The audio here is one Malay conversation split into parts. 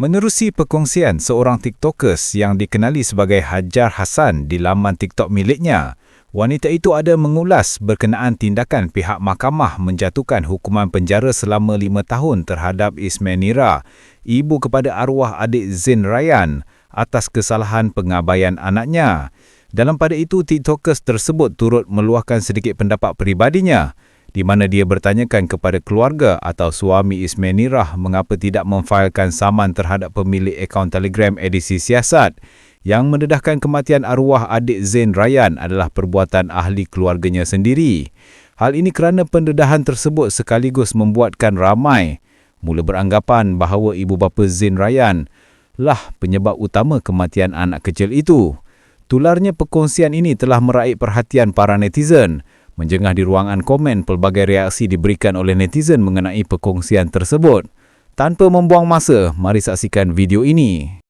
Menerusi perkongsian seorang TikTokers yang dikenali sebagai Hajar Hassan di laman TikTok miliknya, wanita itu ada mengulas berkenaan tindakan pihak mahkamah menjatuhkan hukuman penjara selama lima tahun terhadap Ismail ibu kepada arwah adik Zain Ryan atas kesalahan pengabaian anaknya. Dalam pada itu, TikTokers tersebut turut meluahkan sedikit pendapat peribadinya di mana dia bertanyakan kepada keluarga atau suami Ismail Nirah mengapa tidak memfailkan saman terhadap pemilik akaun Telegram edisi siasat yang mendedahkan kematian arwah adik Zain Ryan adalah perbuatan ahli keluarganya sendiri. Hal ini kerana pendedahan tersebut sekaligus membuatkan ramai mula beranggapan bahawa ibu bapa Zain Ryan lah penyebab utama kematian anak kecil itu. Tularnya perkongsian ini telah meraih perhatian para netizen Menjengah di ruangan komen, pelbagai reaksi diberikan oleh netizen mengenai perkongsian tersebut. Tanpa membuang masa, mari saksikan video ini.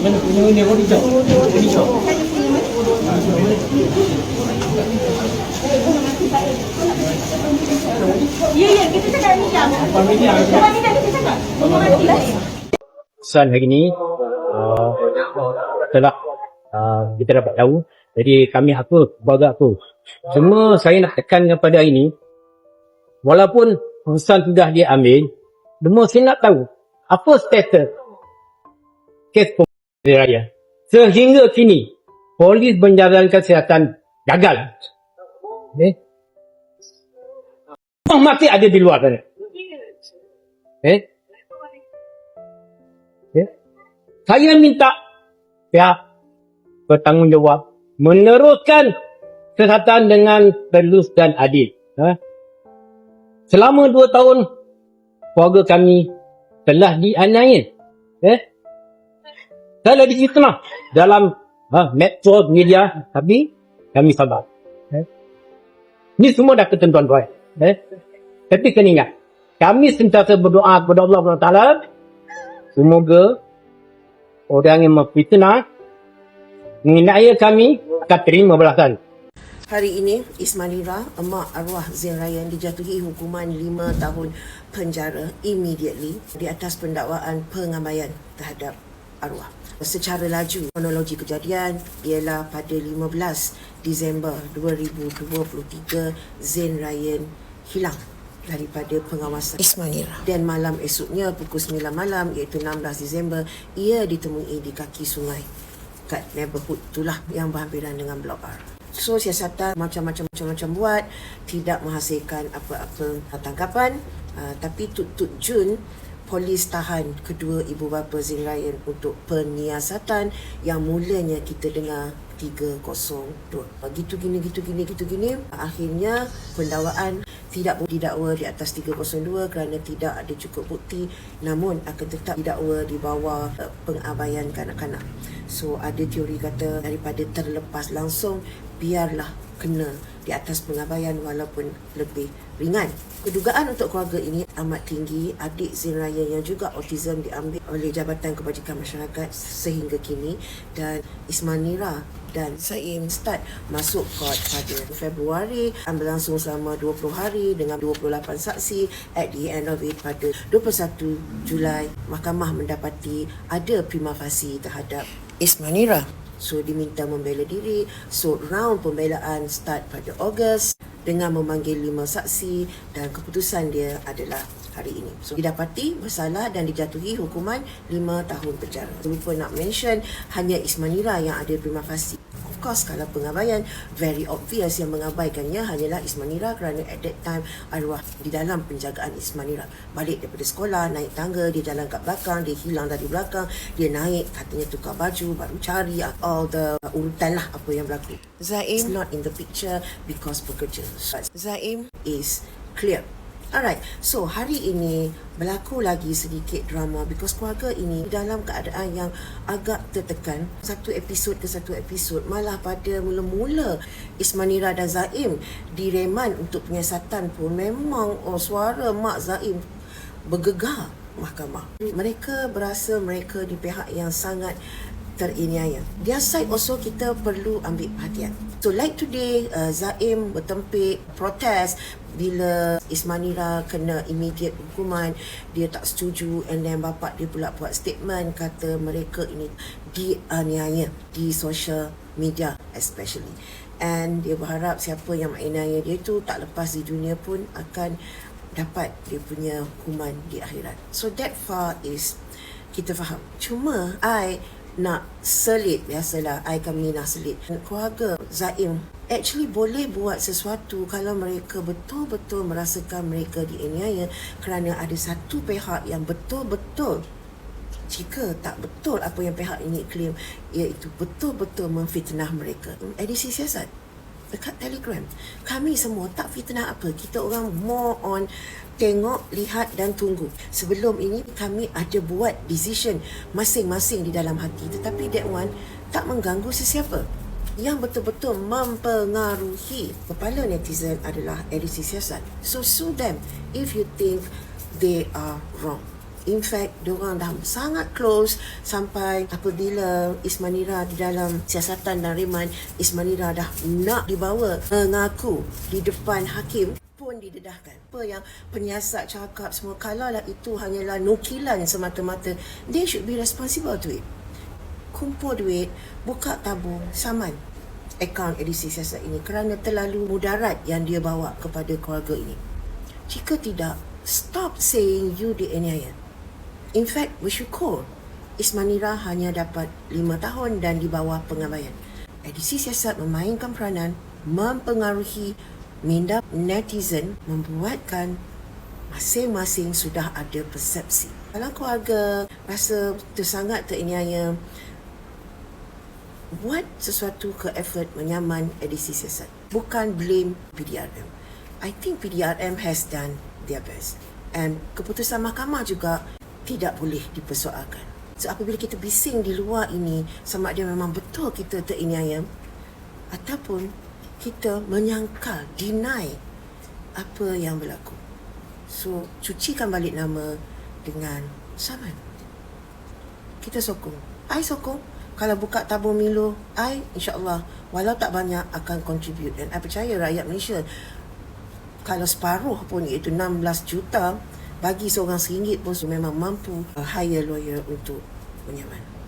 Ya, ya, kita cakap ni jam. Lepas ni dah kita cakap. Rumah mati lah. Pesan hari ni uh, setelah uh, kita dapat tahu. Jadi kami apa keluarga aku cuma saya nak tekan kepada hari walaupun pesan sudah dia ambil cuma saya nak tahu apa status kes pembunuhan raya? Sehingga kini polis menjalankan kesihatan gagal. Eh? masih ada di luar sana. Eh? Saya minta pihak bertanggungjawab meneruskan kesihatan dengan telus dan adil. Ha? Selama dua tahun, keluarga kami telah dianiaya. Eh? Saya difitnah dalam ha, metro media, tapi kami sabar. Eh? Ini semua dah ketentuan Tuhan. Eh? Tapi kena ingat, kami sentiasa berdoa kepada Allah SWT Semoga orang yang memfitnah mengenai kami akan terima balasan. Hari ini, Ismailira, emak arwah Zain Ryan dijatuhi hukuman 5 tahun penjara immediately di atas pendakwaan pengabaian terhadap arwah. Secara laju, kronologi kejadian ialah pada 15 Disember 2023, Zain Ryan hilang daripada pengawasan Ismailira. Dan malam esoknya pukul 9 malam iaitu 16 Disember ia ditemui di kaki sungai kat neighborhood itulah yang berhampiran dengan Blok R. So siasatan macam-macam macam-macam buat tidak menghasilkan apa-apa tangkapan uh, tapi tut-tut Jun polis tahan kedua ibu bapa Zain Ryan untuk penyiasatan yang mulanya kita dengar 302. Gitu gini gitu gini gitu gini akhirnya pendakwaan tidak boleh didakwa di atas 302 kerana tidak ada cukup bukti namun akan tetap didakwa di bawah uh, pengabaian kanak-kanak. So ada teori kata daripada terlepas langsung biarlah kena di atas pengabaian walaupun lebih ringan. Kedugaan untuk keluarga ini amat tinggi. Adik Zain Raya yang juga autism diambil oleh Jabatan Kebajikan Masyarakat sehingga kini dan Ismail Nira dan Saim start masuk court pada Februari dan berlangsung selama 20 hari dengan 28 saksi at the end of it pada 21 Julai mahkamah mendapati ada prima facie terhadap Ismail Nira. So diminta membela diri. So round pembelaan start pada Ogos dengan memanggil lima saksi dan keputusan dia adalah hari ini. So didapati bersalah dan dijatuhi hukuman lima tahun penjara. Lupa nak mention hanya Ismanira yang ada prima facie. Course kalau pengabaian very obvious yang mengabaikannya hanyalah Ismanira kerana at that time arwah di dalam penjagaan Ismanira. Balik daripada sekolah, naik tangga, dia jalan kat belakang, dia hilang dari belakang, dia naik katanya tukar baju, baru cari all the urutan lah apa yang berlaku. Zaim not in the picture because bekerja. But Zaim is clear Alright, so hari ini berlaku lagi sedikit drama because keluarga ini dalam keadaan yang agak tertekan. Satu episod ke satu episod malah pada mula-mula Ismanira dan Zaim direman untuk penyiasatan pun memang oh, suara Mak Zaim bergegar mahkamah. Mereka berasa mereka di pihak yang sangat teriniaya. Their side also kita perlu ambil perhatian. So like today, uh, Zaim bertempik, protes bila Ismanira kena immediate hukuman, dia tak setuju and then bapak dia pula buat statement kata mereka ini dianiaya di social media especially. And dia berharap siapa yang menganiaya dia tu tak lepas di dunia pun akan dapat dia punya hukuman di akhirat. So that far is kita faham. Cuma I nak selit biasalah I kami nak selit. Keluarga Zaim actually boleh buat sesuatu kalau mereka betul-betul merasakan mereka dianiaya kerana ada satu pihak yang betul-betul jika tak betul apa yang pihak ini claim iaitu betul-betul memfitnah mereka. Edisi siasat dekat telegram kami semua tak fitnah apa kita orang more on tengok, lihat dan tunggu. Sebelum ini kami ada buat decision masing-masing di dalam hati tetapi that one tak mengganggu sesiapa. Yang betul-betul mempengaruhi kepala netizen adalah edisi siasat. So sue them if you think they are wrong. In fact, diorang dah sangat close sampai apabila Ismanira di dalam siasatan dan riman, Ismanira dah nak dibawa mengaku di depan hakim pun didedahkan. Apa yang penyiasat cakap semua, kalaulah itu hanyalah nukilan semata-mata, they should be responsible to it. Kumpul duit, buka tabung, saman akaun edisi siasat ini kerana terlalu mudarat yang dia bawa kepada keluarga ini. Jika tidak, stop saying you dianiaya. In fact, bersyukur Ismanira hanya dapat 5 tahun dan di bawah pengabaian. Edisi siasat memainkan peranan mempengaruhi minda netizen membuatkan masing-masing sudah ada persepsi. Kalau keluarga rasa tersangat teriniaya, buat sesuatu ke effort menyaman edisi siasat. Bukan blame PDRM. I think PDRM has done their best. And keputusan mahkamah juga tidak boleh dipersoalkan. So apabila kita bising di luar ini sama ada memang betul kita teriniaya ataupun kita menyangkal, deny apa yang berlaku. So, cucikan balik nama dengan saman. Kita sokong. I sokong. Kalau buka tabung Milo, I insyaAllah, walau tak banyak, akan contribute. Dan I percaya rakyat Malaysia, kalau separuh pun iaitu 16 juta, bagi seorang seringgit pun memang mampu uh, hire lawyer untuk menyaman.